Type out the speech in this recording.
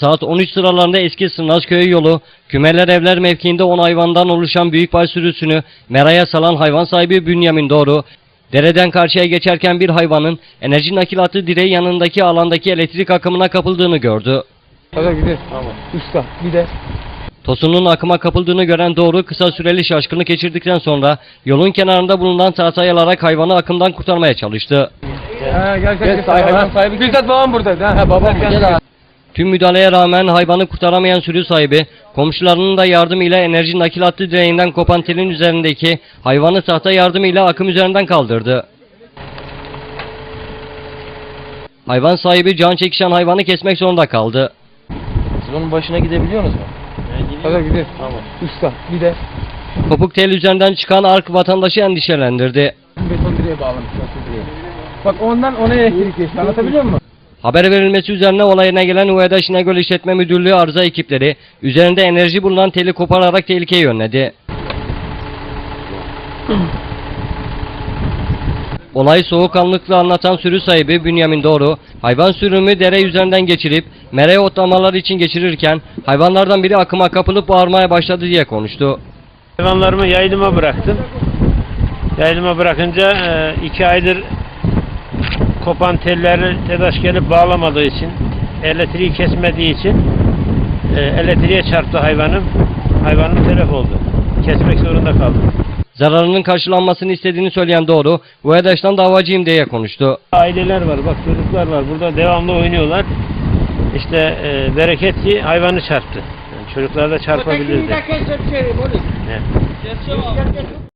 Saat 13 sıralarında eski Sırnazköy yolu, Kümeler Evler mevkiinde 10 hayvandan oluşan büyükbaş sürüsünü meraya salan hayvan sahibi Bünyamin Doğru, dereden karşıya geçerken bir hayvanın enerji nakilatı direği yanındaki alandaki elektrik akımına kapıldığını gördü. Hadi gidelim. Tamam. Usta gidelim. Tosunun akıma kapıldığını gören Doğru kısa süreli şaşkınlık geçirdikten sonra yolun kenarında bulunan tahtayı alarak hayvanı akımdan kurtarmaya çalıştı. Ha, gel gel. gel. Hayvan sahibi. Bizzat babam buradaydı. Ha, babam gel. Tüm müdahaleye rağmen hayvanı kurtaramayan sürü sahibi, komşularının da yardımıyla enerji nakilatı direğinden kopan telin üzerindeki hayvanı tahta yardımıyla akım üzerinden kaldırdı. Hayvan sahibi can çekişen hayvanı kesmek zorunda kaldı. Siz onun başına gidebiliyorsunuz mu? Hadi gidelim. Tamam. Usta gidelim. Kopuk tel üzerinden çıkan ark vatandaşı endişelendirdi. Beton direğe bağlamış. nasıl diye. Bak ondan ona elektrik geçti. Anlatabiliyor muyum? Haber verilmesi üzerine olayına gelen Uveda İnegöl İşletme Müdürlüğü arıza ekipleri üzerinde enerji bulunan teli kopararak tehlikeye yönledi. Olay soğukkanlıkla anlatan sürü sahibi Bünyamin Doğru, hayvan sürümü dere üzerinden geçirip mereye otlamalar için geçirirken hayvanlardan biri akıma kapılıp bağırmaya başladı diye konuştu. Hayvanlarımı yayılıma bıraktım. Yayılıma bırakınca e, iki aydır kopan telleri TEDAŞ gelip bağlamadığı için, elektriği kesmediği için e, elektriğe çarptı hayvanım. Hayvanım telef oldu. Kesmek zorunda kaldım. Zararının karşılanmasını istediğini söyleyen Doğru, Uedaş'tan davacıyım diye konuştu. Aileler var, bak çocuklar var. Burada devamlı oynuyorlar. İşte e, bereket ki hayvanı çarptı. Yani çocuklar da çarpabilirdi. Evet.